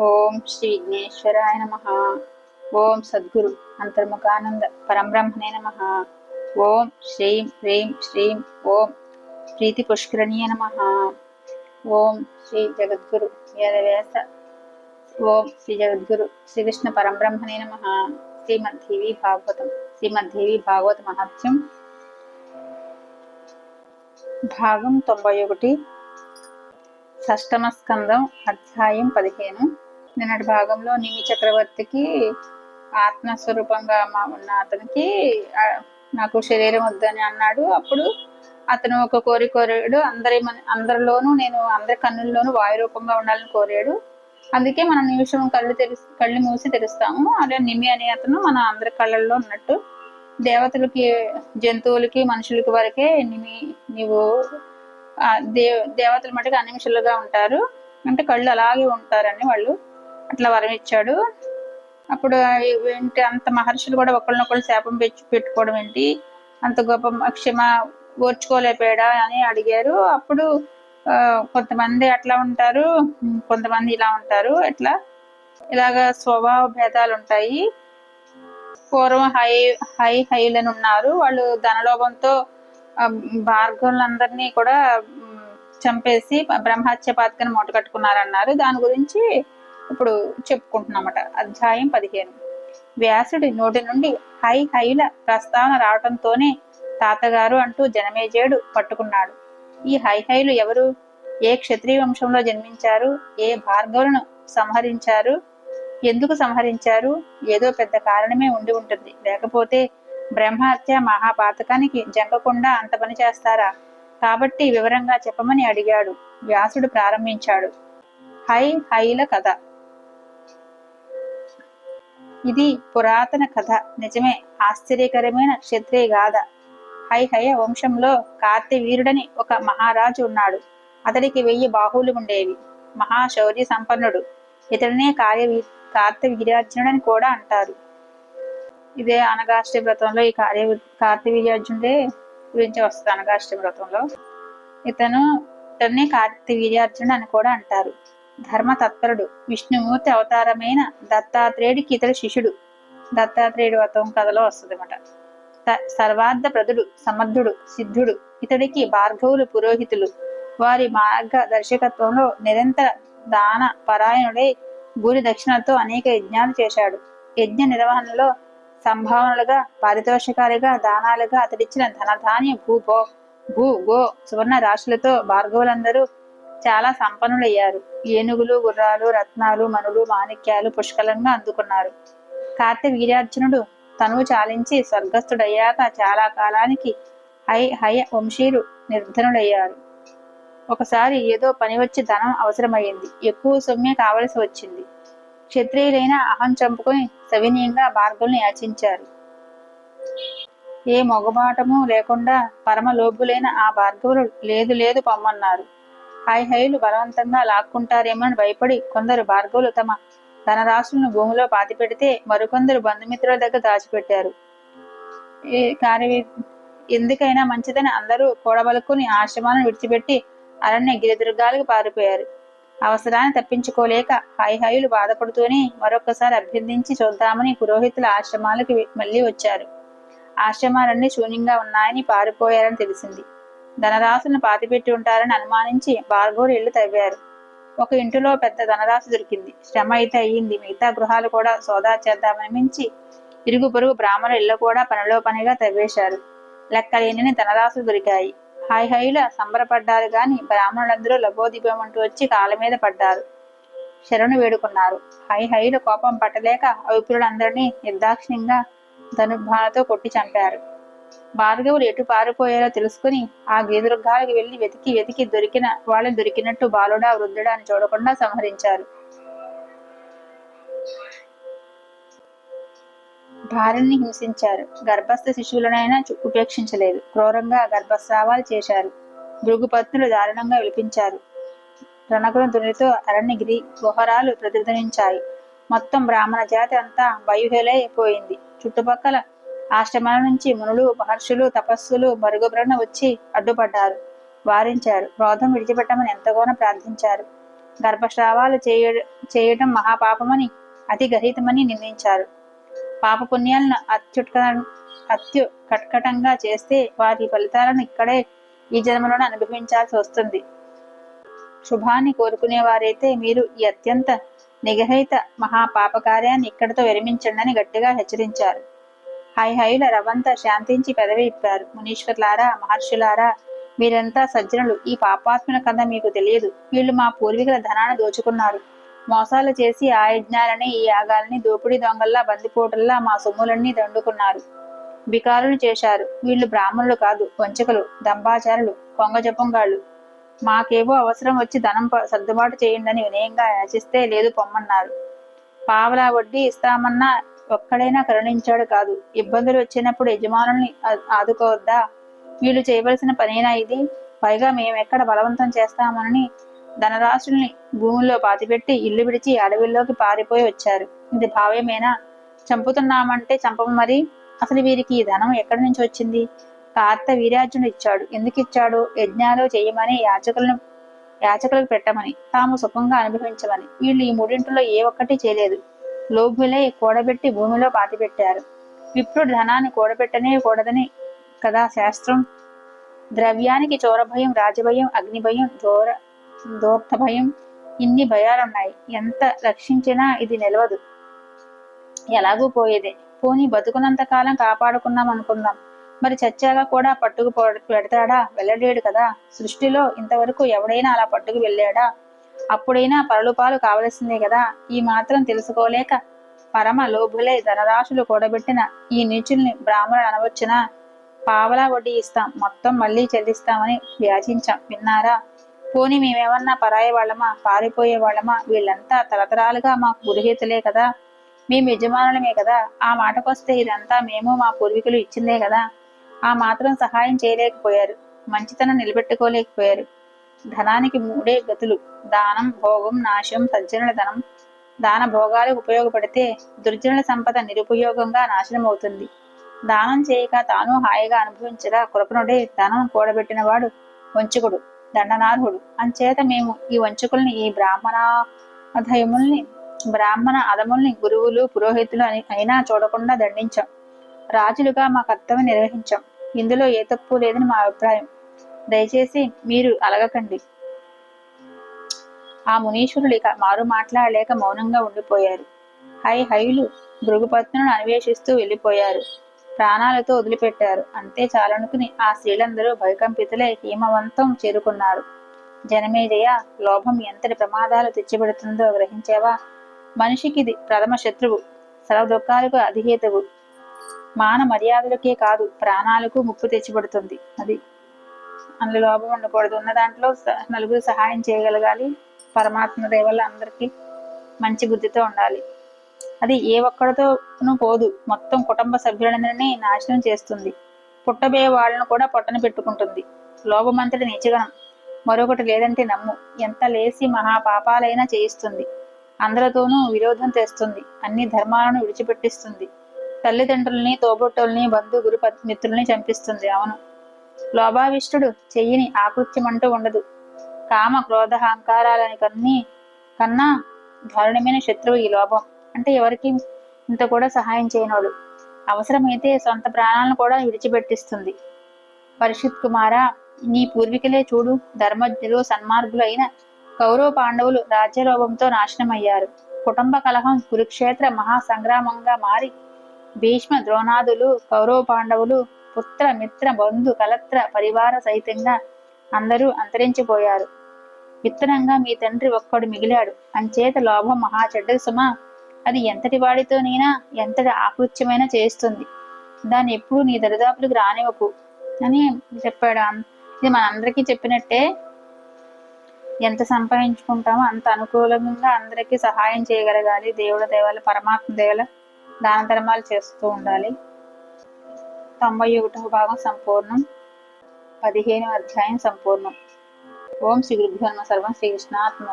ఓం శ్రీ విఘ్నేశ్వరాయ నమ. ఓం సద్గురు అంతర్ముఖానంద పరంబ్రహ్మణే నమ. ఓం శ్రీం హ్రీం శ్రీం ఓం ప్రీతి పుష్కరణీయ నమ. ఓం శ్రీ జగద్గురు వేదవ్యాస. ఓం శ్రీ జగద్గురు శ్రీకృష్ణ పరంబ్రహ్మణే నమ. శ్రీమద్దేవి భాగవతం శ్రీమద్దేవి భాగవత మహత్యం భాగం తొంభై ఒకటి. షష్టమ స్కందం అధ్యాయం పదిహేను. నిన్నటి భాగంలో నిమి చక్రవర్తికి ఆత్మస్వరూపంగా మా- ఉన్న అతనికి నాకు శరీరం వద్దని అన్నాడు. అప్పుడు అతను ఒక కోరి కోరాడు. అందరి మన- అందరిలోనూ నేను అందరి కన్నుల్లోనూ వాయు రూపంగా ఉండాలని కోరాడు. అందుకే మనం నిమిషం కళ్ళు తెలుసు కళ్ళు మూసి తెరుస్తాము. అదే నిమి అనే అతను మన అందరి కళ్ళల్లో ఉన్నట్టు. దేవతలకి జంతువులకి మనుషులకి వరకే నిమి నీవు దేవ దే దేవతల మటుకు అనిమిషులుగా ఉంటారు. అంటే కళ్ళు అలాగే ఉంటారని వాళ్ళు అట్లా వరం ఇచ్చాడు. అప్పుడు ఏంటి అంత మహర్షులు కూడా ఒకళ్ళనొకళ్ళు శాపం పెట్టి పెట్టుకోవడం ఏంటి అంత గొప్ప క్షమ ఓర్చుకోలేకపోయాడా అని అడిగారు. అప్పుడు ఆ, కొంతమంది అట్లా ఉంటారు కొంతమంది ఇలా ఉంటారు ఎట్లా ఇలాగ స్వభావ భేదాలు ఉంటాయి పూర్వం హై హై హైలను ఉన్నారు. వాళ్ళు ధనలోభంతో భార్గవులందరినీ కూడా చంపేసి బ్రహ్మహత్య పాతకని మూట కట్టుకున్నారన్నారు. దాని గురించి ఇప్పుడు చెప్పుకుంటున్నామట. అధ్యాయం పదిహేను. వ్యాసుడి నోటి నుండి హై హైల ప్రస్తావన రావటంతోనే తాతగారు అంటూ జనమేజేడు పట్టుకున్నాడు. ఈ హై హైలు ఎవరు? ఏ క్షత్రియ వంశంలో జన్మించారు? ఏ భార్గవులను సంహరించారు? ఎందుకు సంహరించారు? ఏదో పెద్ద కారణమే ఉండి ఉంటుంది. లేకపోతే బ్రహ్మహత్య మహాపాతకానికి జంకకుండా అంత పని చేస్తారా? కాబట్టి వివరంగా చెప్పమని అడిగాడు. వ్యాసుడు ప్రారంభించాడు. హై హైల కథ. ఇది పురాతన కథ. నిజమే ఆశ్చర్యకరమైన క్షత్రియ గాథ. హైహయ వంశంలో కార్తవీరుడని ఒక మహారాజు ఉన్నాడు. అతడికి వెయ్యి బాహువులు ఉండేవి. మహాశౌర్య సంపన్నుడు. ఇతడినే కార్యవీ కార్తవీర్యార్జునుడని కూడా అంటారు. ఇదే అనగాష్ట వ్రతంలో ఈ కార్య కార్తవీర్యార్జునుడే గురించి వస్తుంది అనగాష్ట వ్రతంలో. ఇతను ఇతన్ని కార్తవీర్యార్జునుడు అని కూడా అంటారు. ధర్మతత్పరుడు విష్ణుమూర్తి అవతారమైన దత్తాత్రేయుడికి ఇతడు శిష్యుడు. దత్తాత్రేయుడు వ్రతం కథలో వస్తుందన్నమాట. సర్వార్థ ప్రదుడు సమర్థుడు సిద్ధుడు ఇతడికి భార్గవులు పురోహితులు. వారి మార్గ దర్శకత్వంలో నిరంతర దాన పరాయణుడై భూరి దక్షిణతో అనేక యజ్ఞాలు చేశాడు. యజ్ఞ నిర్వహణలో సంభావనలుగా పారితోషికాలుగా దానాలుగా అతడిచ్చిన ధనధాన్య భూ భో భూ గో సువర్ణ రాశులతో భార్గవులందరూ చాలా సంపన్నులయ్యారు. ఏనుగులు గుర్రాలు రత్నాలు మనులు మాణిక్యాలు పుష్కలంగా అందుకున్నారు. కార్తె వీర్యార్జునుడు తనువు చాలించి స్వర్గస్థుడయ్యాక చాలా కాలానికి హై హయ వంశీయులు నిర్ధనులయ్యారు. ఒకసారి ఏదో పని వచ్చి ధనం అవసరమయ్యింది. ఎక్కువ సొమ్మే కావలసి వచ్చింది. క్షత్రియులైన అహం చంపుకొని సవినీయంగా భార్గవుల్ని యాచించారు. ఏ మొగబాటము లేకుండా పరమ లోభులైన ఆ భార్గవులు లేదు లేదు పొమ్మన్నారు. హై హైలు బలవంతంగా లాక్కుంటారేమోని భయపడి కొందరు భార్గవులు తమ ధనరాశులను భూమిలో పాతిపెడితే మరికొందరు బంధుమిత్రుల దగ్గర దాచిపెట్టారు. ఈ కార్య ఎందుకైనా మంచిదని అందరూ కూడబలుకుని ఆశ్రమాలను విడిచిపెట్టి అరణ్య గిరిదుర్గాలకు పారిపోయారు. అవసరాన్ని తప్పించుకోలేక హైహయులు బాధపడుతూనే మరొకసారి అభ్యర్థించి చూద్దామని పురోహితుల ఆశ్రమాలకు మళ్ళీ వచ్చారు. ఆశ్రమాలన్నీ శూన్యంగా ఉన్నాయని పారిపోయారని తెలిసింది. ధనరాశులను పాతిపెట్టి ఉంటారని అనుమానించి భార్గవులు ఇల్లు తవ్వారు. ఒక ఇంటిలో పెద్ద ధనరాశి దొరికింది. శ్రమ అయితే అయ్యింది. మిగతా గృహాలు కూడా సోదా చేద్దామని మించి ఇరుగు పొరుగు బ్రాహ్మణుల ఇళ్ళు కూడా పనిలో పనిగా తవ్వేశారు. లెక్కలేని ధనరాశులు దొరికాయి. హై హైల సంబరపడ్డారు గాని బ్రాహ్మణులందరూ లబోదీపం అంటూ వచ్చి కాళ్ళ మీద పడ్డారు. శరణు వేడుకున్నారు. హై హైల కోపం పట్టలేక అవిపురులందరినీ నిర్దాక్షిణ్యంగా ధనుర్భాలతో కొట్టి చంపారు. భార్గవులు ఎటు పారిపోయారో తెలుసుకుని ఆ గిరిదుర్గాలకు వెళ్ళి వెతికి వెతికి దొరికిన వాళ్ళు దొరికినట్టు బాలుడా వృద్ధుడా అని చూడకుండా సంహరించారు. భార్యని హింసించారు. గర్భస్థ శిశువులనైనా ఉపేక్షించలేదు. క్రూరంగా గర్భస్రావాలు చేశారు. భృగుపత్నులు దారుణంగా విలిపించారు. రణకుల ధ్వనితో అరణ్యగిరి గుహరాలు ప్రతిధ్వనించాయి. మొత్తం బ్రాహ్మణ జాతి అంతా భయుహలైపోయింది చుట్టుపక్కల ఆశ్రమాల నుంచి మునులు మహర్షులు తపస్సులు మరుగుబ్రణ వచ్చి అడ్డుపడ్డారు. వారించారు. క్రోధం విడిచిపెట్టమని ఎంతగానో ప్రార్థించారు. గర్భస్రావాలు చేయ చేయడం మహాపాపమని అతి గహితమని నిందించారు పాపపుణ్యాలను అత్యుట్క అత్యు కట్కటంగా చేస్తే వారి ఫలితాలను ఇక్కడే ఈ జన్మలోనే అనుభవించాల్సి వస్తుంది. శుభాన్ని కోరుకునేవారైతే మీరు ఈ అత్యంత నిగహిత మహాపాప కార్యాన్ని ఇక్కడితో విరమించండి అని గట్టిగా హెచ్చరించారు. హై హైల రవంతా శాంతించి పెదవి ఇప్పారు. మునీశ్వర్లారా మహర్షులారా మీరంతా సజ్జనులు. ఈ పాపాత్మన కథ మీకు తెలియదు. వీళ్ళు మా పూర్వీకుల ధనాన్ని దోచుకున్నారు. మోసాలు చేసి ఆ యజ్ఞాలని ఈ యాగాలని దోపిడీ దొంగల్లా బందిపోటుల్లా మా సొమ్ములన్నీ దండుకున్నారు. వికారులు చేశారు. వీళ్ళు బ్రాహ్మణులు కాదు వంచకులు దంభాచారులు కొంగజపంగాళ్ళు మాకేవో అవసరం వచ్చి ధనం సర్దుబాటు చేయండి వినయంగా యాచిస్తే లేదు పొమ్మన్నారు. పావలా వడ్డీ ఇస్తామన్నా ఒక్కడైనా కరుణించాడు కాదు. ఇబ్బందులు వచ్చినప్పుడు యజమానుల్ని ఆదుకోవద్దా? వీళ్ళు చేయవలసిన పనేనా ఇది? పైగా మేమెక్కడ బలవంతం చేస్తామని ధనరాశుల్ని భూమిలో పాతిపెట్టి ఇల్లు విడిచి అడవిల్లోకి పారిపోయి వచ్చారు. ఇది భావ్యమేనా? చంపుతున్నామంటే చంపము మరి? అసలు వీరికి ఈ ధనం ఎక్కడి నుంచి వచ్చింది? కార్త వీరార్జునుడు ఇచ్చాడు. ఎందుకు ఇచ్చాడు? యజ్ఞాలు చేయమని యాచకులను యాచకులకు పెట్టమని తాము సుఖంగా అనుభవించమని. వీళ్ళు ఈ మూడింటిలో ఏ ఒక్కటి చేయలేదు. లోభులై కూడబెట్టి భూమిలో పాతిపెట్టారు. విప్రుడు ధనాన్ని కూడబెట్టనే కూడదని కదా శాస్త్రం. ద్రవ్యానికి చోరభయం రాజభయం అగ్నిభయం దూర దూర్త భయం ఇన్ని భయాలున్నాయి. ఎంత రక్షించినా ఇది నిలవదు. ఎలాగూ పోయేదే. పోనీ బతుకున్నంత కాలం కాపాడుకున్నాం అనుకుందాం. మరి చచ్చాక కూడా పట్టుకు పెడతాడా? వెళ్ళలేడు కదా. సృష్టిలో ఇంతవరకు ఎవడైనా అలా పట్టుకు వెళ్ళాడా? అప్పుడైనా పరలుపాలు కావలసిందే కదా. ఈ మాత్రం తెలుసుకోలేక పరమ లోభులై ధనరాశులు కూడబెట్టిన ఈ నీచుల్ని బ్రాహ్మణుడు అనవచ్చునా? పావలా వడ్డీ ఇస్తాం. మొత్తం మళ్ళీ చెల్లిస్తామని వ్యాచించాం విన్నారా? పోనీ మేమేమన్నా పరాయి వాళ్ళమా? పారిపోయే వాళ్ళమా? వీళ్ళంతా తరతరాలుగా మాకు పురోహితులే కదా. మేము యజమానులమే కదా. ఆ మాటకొస్తే ఇదంతా మేము మా పూర్వీకులు ఇచ్చిందే కదా. ఆ మాత్రం సహాయం చేయలేకపోయారు. మంచితనం నిలబెట్టుకోలేకపోయారు. ధనానికి మూడే గతులు. దానం భోగం నాశం సజ్జనుల ధనం. దాన భోగాలకు ఉపయోగపడితే దుర్జనుల సంపద నిరుపయోగంగా నాశనం అవుతుంది దానం చేయక తాను హాయిగా అనుభవించగా కృపణుడే ధనం కూడబెట్టినవాడు వంచకుడు దండనార్హుడు. అంచేత మేము ఈ వంచకుల్ని ఈ బ్రాహ్మణాధయముల్ని బ్రాహ్మణ అదముల్ని గురువులు పురోహితులు అని అయినా చూడకుండా దండించాం. రాజులుగా మా కర్తవ్యం నిర్వహించాం. ఇందులో ఏ తప్పు లేదని మా అభిప్రాయం. దయచేసి మీరు అలగకండి. ఆ మునీశ్వరులు ఇక మారు మాట్లాడలేక మౌనంగా ఉండిపోయారు. హై హైలు భృగుపత్నులను అన్వేషిస్తూ వెళ్ళిపోయారు. ప్రాణాలతో వదిలిపెట్టారు. అంతే చాలనుకుని ఆ స్త్రీలందరూ భయకంపితులే హేమవంతం చేరుకున్నారు. జనమేజయ లోభం ఎంతటి ప్రమాదాలు తెచ్చిపెడుతుందో గ్రహించావా? మనిషికి ఇది ప్రథమ శత్రువు సర్వ దుఃఖాలకు అధిహేతువు. మాన మర్యాదలకే కాదు ప్రాణాలకు ముప్పు తెచ్చిపెడుతుంది. అది అందులో లోపం ఉండకూడదు. ఉన్న దాంట్లో నలుగురు సహాయం చేయగలగాలి. పరమాత్మ దేవల్ల అందరికీ మంచి బుద్ధితో ఉండాలి. అది ఏ ఒక్కడితోనూ పోదు. మొత్తం కుటుంబ సభ్యులందరినీ నాశనం చేస్తుంది. పుట్టబోయే వాళ్ళను కూడా పొట్టన పెట్టుకుంటుంది. లోభమంతటి నీచగనం మరొకటి లేదంటే నమ్ము. ఎంత లేసి మహాపాపాలైనా చేయిస్తుంది. అందరితోనూ విరోధం తెస్తుంది. అన్ని ధర్మాలను విడిచిపెట్టిస్తుంది. తల్లిదండ్రుల్ని తోబుట్టుల్ని బంధు గురు మిత్రుల్ని చంపిస్తుంది. అవును. లోభావిష్టుడు చెయ్యిని ఆకృత్యమంటూ ఉండదు. కామ క్రోధ అహంకారాలని కన్నా దారుణమైన శత్రువు ఈ లోభం. అంటే ఎవరికి ఇంత కూడా సహాయం చేయనోడు. అవసరమైతే సొంత ప్రాణాలను కూడా విడిచిపెట్టిస్తుంది. పరిషత్ కుమారా నీ పూర్వీకులే చూడు ధర్మజ్ఞులు సన్మార్గులు అయిన కౌరవ పాండవులు రాజ్యలోభంతో నాశనమయ్యారు. కుటుంబ కలహం కురుక్షేత్ర మహాసంగ్రామంగా మారి భీష్మ ద్రోణాదులు కౌరవ పాండవులు పుత్ర మిత్ర బంధు కలత్ర పరివార సహితంగా అందరూ అంతరించిపోయారు. విత్తనంగా మీ తండ్రి ఒక్కడు మిగిలాడు. అంచేత లోభం మహా చెడ్డ సుమా. అది ఎంతటి వాడితోనైనా ఎంతటి ఆకృత్యమైనా చేస్తుంది దాన్ని ఎప్పుడు నీ దరిదాపులకు రానివ్వకు అని చెప్పాడు. ఇది మనందరికీ చెప్పినట్టే ఎంత సంపాదించుకుంటామో అంత అనుకూలంగా అందరికీ సహాయం చేయగలగాలి. దేవుడు దేవాల పరమాత్మ దేవాల దాన ధర్మాలు చేస్తూ ఉండాలి. తొంభై ఒకటవ భాగం సంపూర్ణం. పదిహేను అధ్యాయం సంపూర్ణం. ఓం శ్రీ గురుభ్యో నమః. సర్వం శ్రీకృష్ణాత్మ